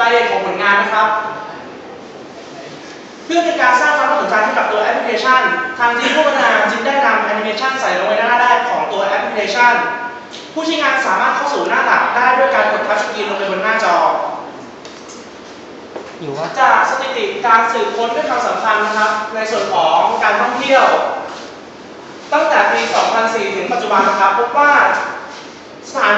รายละเอียดของผลงานนะครับ เพื่อเป็นการสร้างความน่าสนใจให้กับตัวแอปพลิเคชัน ทางทีมผู้พัฒนาจึงได้นำแอนิเมชันใส่ลงไปในหน้าแรกของตัวแอปพลิเคชัน ผู้ใช้งานสามารถเข้าสู่หน้าหลักได้ด้วยการกดทัชสกรีนลงไปบนหน้าจออยู่ว่าจากสถิติการสืบค้นด้วยความสำคัญนะครับ ในส่วนของการท่องเที่ยว ตั้งแต่ปี 2004 ถึงปัจจุบันนะครับพบว่า สถาน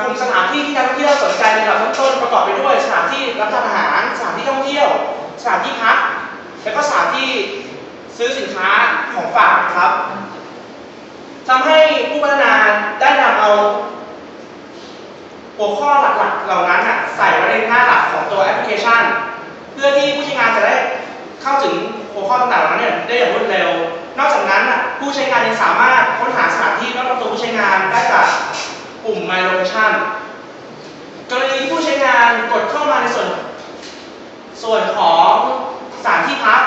กลุ่มสถานที่ที่นักท่องเที่ยวสนใจในลำดับต้นๆประกอบไปด้วย สถานที่รับประทานอาหารสถานที่ท่องเที่ยว สถานที่พักและก็สถานที่ซื้อสินค้าของฝากครับทำให้ผู้พัฒนาได้นำเอาหัวข้อหลักๆเหล่านั้นน่ะใส่ไว้ในหน้าหลักของตัวแอปพลิเคชัน เพื่อที่ผู้ใช้งานจะได้เข้าถึงหัวข้อต่างๆเหล่านั้นได้อย่างรวดเร็ว นอกจากนั้นน่ะผู้ใช้งานยังสามารถค้นหาสถานที่รอบตัวผู้ใช้งานได้จาก ปุ่ม My Location กรณีที่ผู้ใช้งานกดเข้ามาในส่วน ส่วนของสถานที่พัก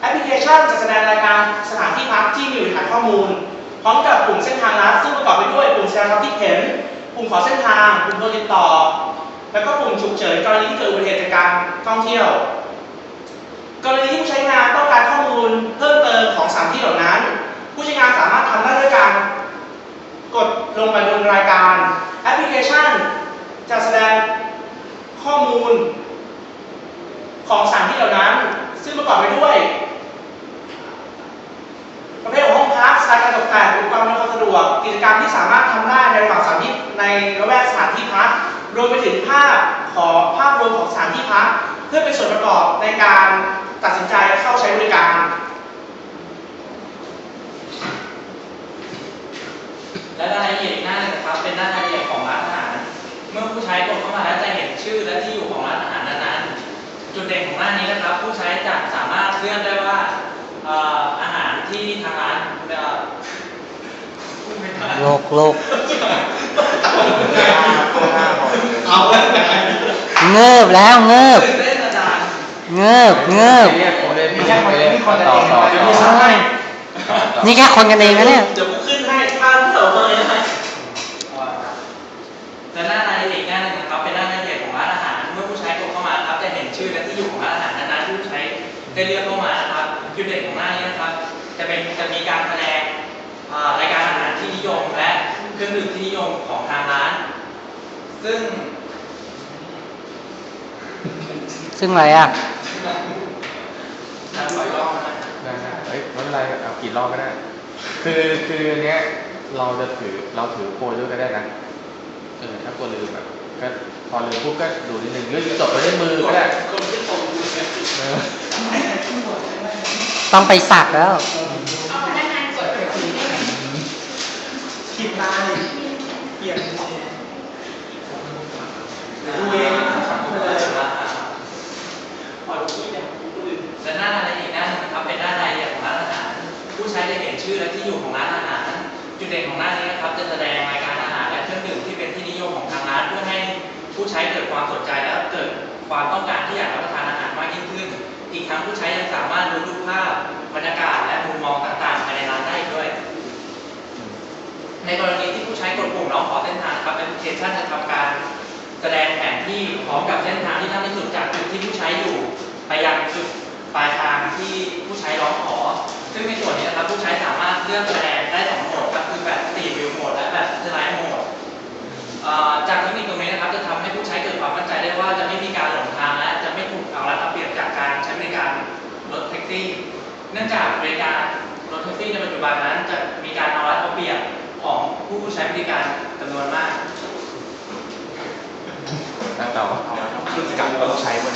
แอปพลิเคชันจะแสดงรายการสถานที่พักที่มีอยู่ในฐานข้อมูล พร้อมกับปุ่มเส้นทางลัดซึ่งประกอบไปด้วยปุ่มแสดงความคิดเห็น ปุ่มขอเส้นทาง ปุ่มโทรติดต่อ แล้วก็ปุ่มฉุกเฉินกรณีที่เกิดอุบัติเหตุจากการท่องเที่ยว กรณีที่ผู้ใช้งานต้องการข้อมูลเพิ่มเติมของสถานที่เหล่านั้น ผู้ใช้งานสามารถทำได้ด้วยการกด ลงไปบนรายการแอปพลิเคชัน จะแสดงข้อมูลของสถานที่เหล่านั้น ซึ่งประกอบไปด้วย ประเภทของห้องพักสไตล์การตกแต่งอุปกรณ์อำนวยความสะดวก กิจกรรมที่สามารถทำได้ในระหว่างสถานที่ในระแวกสถานที่พักรวมไปถึงภาพของภาพรวมของสถานที่พัก เพื่อเป็นส่วนประกอบในการตัดสินใจเข้าใช้บริการ และรายละเอียดอีกหน้าหนึ่งนะครับ เป็นหน้ารายละเอียดของร้านอาหาร เมื่อผู้ใช้กดเข้ามาแล้วจะเห็นชื่อและที่อยู่ของร้านอาหารนั้นๆ จุดเด่นของหน้านี้นะครับ ผู้ใช้จะสามารถเลือกได้ว่าเอ่ออาหารที่ทางร้านเอ่อพูดไม่ได้โลกโลกเอาแล้วไงเงิบแล้วเงิบตื่นเต้นอาจารย์เงิบเงิบเรียกผมเลยมีแค่คนที่คนต่อต่อเดี๋ยวต่พี่อสามให้นี่แค่คนกันเองนะเนี่ย จะเป็นจะมีการแสดงอ่ารายการอาหารที่นิยมและเครื่องดื่มที่นิยมของทางร้าน ซึ่ง ซึ่งอะไรอะทางขออีกรอบนะครับได้ได้เอ้ยไม่เป็นไรเอากี่รอบก็ได้ คือคือเนี้ยเราจะถือเราถือโพยด้วยก็ได้นะเออถ้ากลัวลืมอะก็พอลืมปุ๊บก็ดูนิดนึงหรือจดไว้ในมือก็ได้เออต้องไปสักแล้ว ผิดลายเปลี่ยนดูเองปล่อยขี้เนี่ยคนอื่น และหน้ารายละเอียดหน้าหนึงนะครับ เป็นหน้ารายละเอียดของร้านอาหาร ผู้ใช้จะเห็นชื่อ และที่อยู่ของร้านอาหาร จุดเด่นของหน้านี้นะครับจะแสดงรายการอาหารและเครื่องดื่มที่เป็นที่นิยมของทางร้านเพื่อให้ผู้ใช้เกิดความสนใจและเกิดความต้องการที่อยากรับประทานอาหารมากยิ่งขึ้น อีกทั้งผู้ใช้ยังสามารถดูรูปภาพบรรยากาศและมุมมองต่างๆภายในร้านได้ด้วย ในกรณีที่ผู้ใช้กดปุ่มร้องขอเส้นทางครับแอปพลิเคชันจะทำการ แสดงแผนที่พร้อมกับเส้นทางที่สั้นที่สุดจากจุดที่ผู้ใช้อยู่ไปยังจุดปลายทางที่ผู้ใช้ร้องขอ ซึ่งในส่วนนี้นะครับผู้ใช้สามารถเลือกแสดงได้สองโหมดครับคือแบบสตรีทวิวโหมดและแบบสไลด์โหมดเอ่อจากเทคนิคตรงนี้นะครับจะทำให้ผู้ใช้เกิดความมั่นใจได้ว่าจะไม่มีการหลงทางและจะไม่ถูกเอารัดเอาเปรียบจากการใช้บริการรถแท็กซี่ เนื่องจากบริการรถแท็กซี่ในปัจจุบันนั้น จะมีการเอารัดเอาเปรียบของผู้ใช้บริการจำนวนมากอะต่อพฤติกรรมเราใช้บน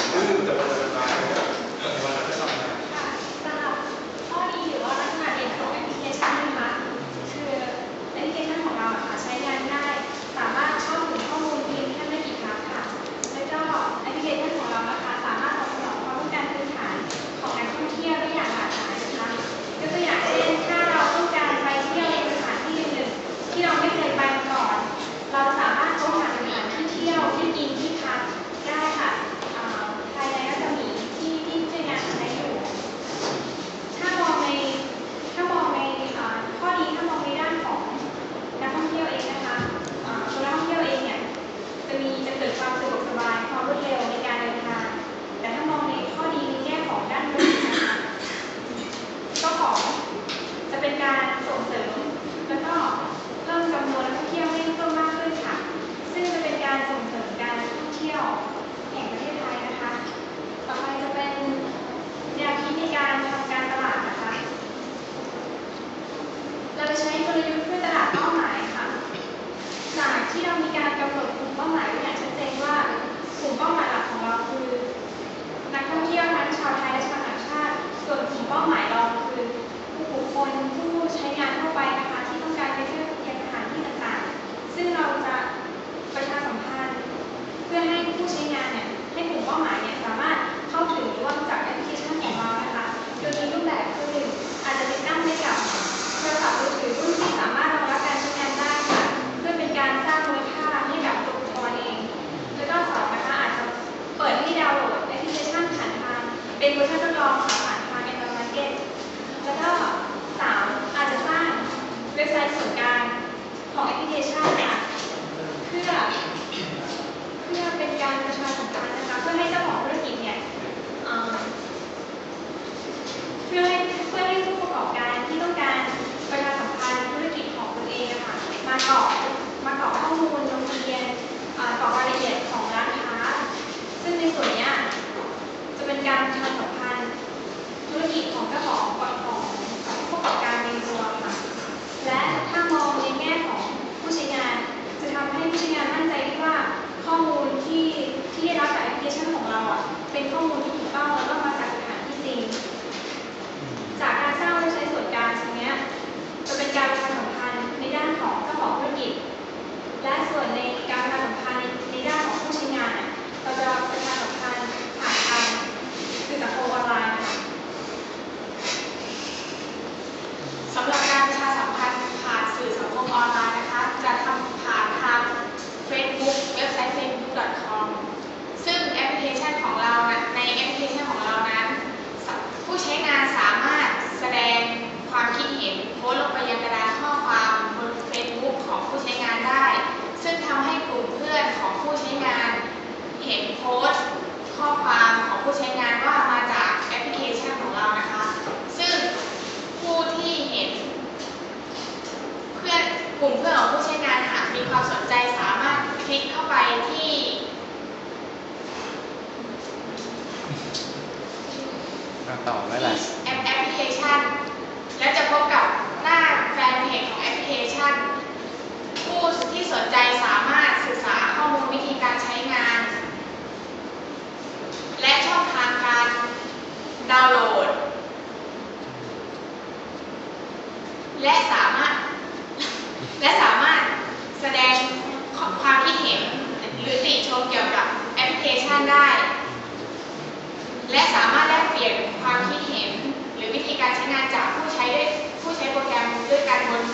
และสามารถแลกเปลี่ยนความคิดเห็น หรือวิธีการใช้งานจากผู้ใช้ด้วยผู้ใช้โปรแกรมด้วยกันบน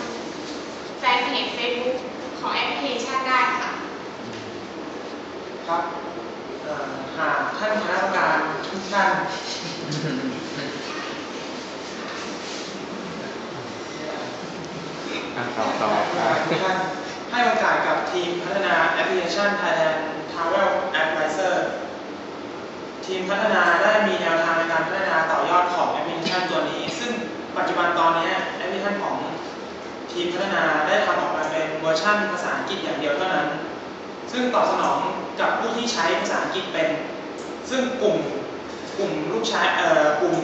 แฟนเพจ Facebook ของแอปพลิเคชันได้ค่ะ ครับเอ่อหากท่านคณะกรรมการทุกท่านอะต่อต่อทุกท่านให้โอกาสกับทีมพัฒนาแอปพลิเคชัน Thailand Travel Advisor ทีมพัฒนาได้ จจุบันตอนนี้แอปพลิเคชันของทีมพัฒนาได้ทำออกมาเป็นเวอร์ชันภาษาอังกฤษอย่างเดียวเท่านั้น ซึ่งตอบสนองกับผู้ที่ใช้ภาษาอังกฤษเป็น ซึ่งกลุ่มกลุ่มลูกใช้เอ่อกลุ่ม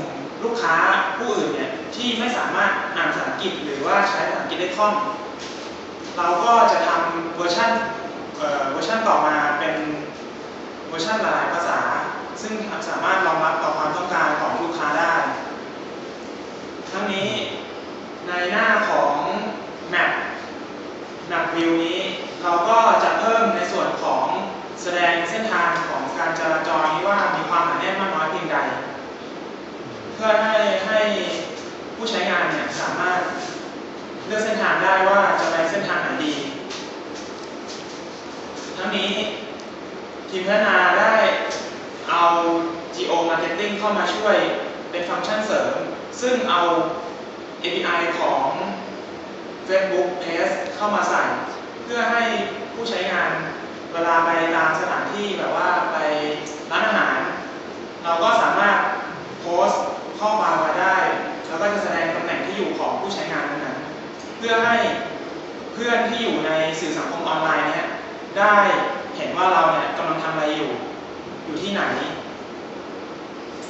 ลูกค้าผู้อื่นเนี่ยที่ไม่สามารถอ่านภาษาอังกฤษหรือว่าใช้ภาษาอังกฤษได้คล่อง เราก็จะทำเวอร์ชันเอ่อเวอร์ชันต่อมาเป็นเวอร์ชันหลายภาษา ซึ่งสามารถรองรับต่อความต้องการของ ทั้งนี้ ในหน้าของ Map Map View นี้ เราก็จะเพิ่มในส่วนของแสดงเส้นทางของการจราจรนี้ว่ามีความหนาแน่นมากน้อยเพียงใด เพื่อให้ให้ผู้ใช้งานเนี่ยสามารถเลือกเส้นทางได้ว่าจะไปเส้นทางไหนดี ทั้งนี้ทีมพัฒนาได้เอา Geo Marketing เข้ามาช่วยเป็นฟังก์ชันเสริม ซึ่งเอา API ของ Facebook Page เข้ามาใส่ เพื่อให้ผู้ใช้งานเวลาไปตามสถานที่แบบว่าไปร้านอาหาร เราก็สามารถโพสต์ข้อความมาได้ แล้วก็จะแสดงตำแหน่งที่อยู่ของผู้ใช้งานนั้นๆเพื่อให้เพื่อนที่อยู่ในสื่อสังคมออนไลน์เนี่ยได้เห็นว่าเราเนี่ยกำลังทำอะไรอยู่ อยู่ที่ไหน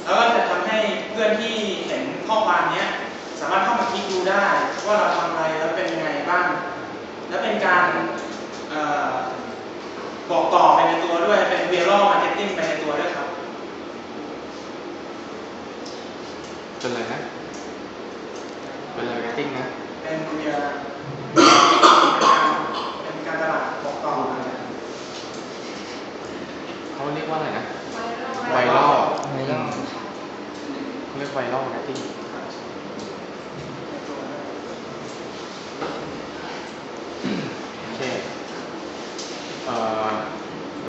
แล้วก็จะทำให้เพื่อนที่เห็น ข้อความเนี้ยสามารถเข้ามาคลิกดูได้ ว่าเราทำอะไรแล้วเป็นยังไงบ้าง และเป็นการเออบอกต่อไปในตัวด้วย เป็น viral marketing ไปในตัวด้วยครับเป็นอะไรนะเป็นอะไรกันติ้งนะ เป็นเวียเป็นการตลาดบอกต่ออะไรเขาเรียกว่าอะไรนะ ไวรัลไวรัลไวรัลเขาเรียกไวรัลนะที่